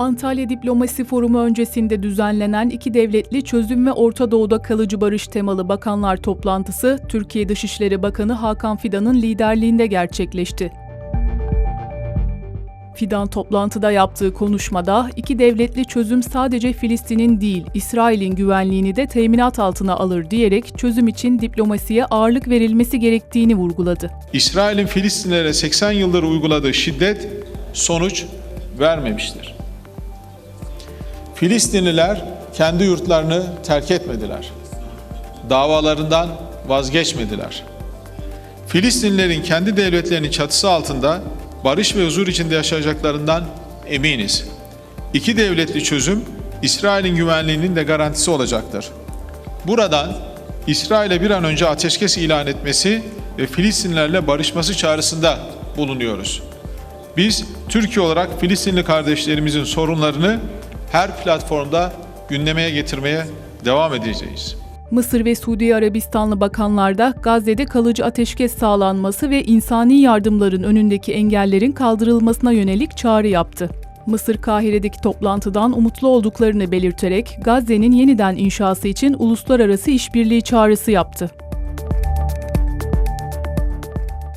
Antalya Diplomasi Forumu öncesinde düzenlenen iki devletli çözüm ve Orta Doğu'da kalıcı barış temalı bakanlar toplantısı Türkiye Dışişleri Bakanı Hakan Fidan'ın liderliğinde gerçekleşti. Fidan toplantıda yaptığı konuşmada iki devletli çözüm sadece Filistin'in değil, İsrail'in güvenliğini de teminat altına alır diyerek çözüm için diplomasiye ağırlık verilmesi gerektiğini vurguladı. İsrail'in Filistinlere 80 yıldır uyguladığı şiddet sonuç vermemiştir. Filistinliler kendi yurtlarını terk etmediler. Davalarından vazgeçmediler. Filistinlilerin kendi devletlerinin çatısı altında barış ve huzur içinde yaşayacaklarından eminiz. İki devletli çözüm İsrail'in güvenliğinin de garantisi olacaktır. Buradan İsrail'e bir an önce ateşkes ilan etmesi ve Filistinlerle barışması çağrısında bulunuyoruz. Biz Türkiye olarak Filistinli kardeşlerimizin sorunlarını her platformda gündemeye getirmeye devam edeceğiz. Mısır ve Suudi Arabistanlı bakanlar da Gazze'de kalıcı ateşkes sağlanması ve insani yardımların önündeki engellerin kaldırılmasına yönelik çağrı yaptı. Mısır Kahire'deki toplantıdan umutlu olduklarını belirterek Gazze'nin yeniden inşası için uluslararası işbirliği çağrısı yaptı.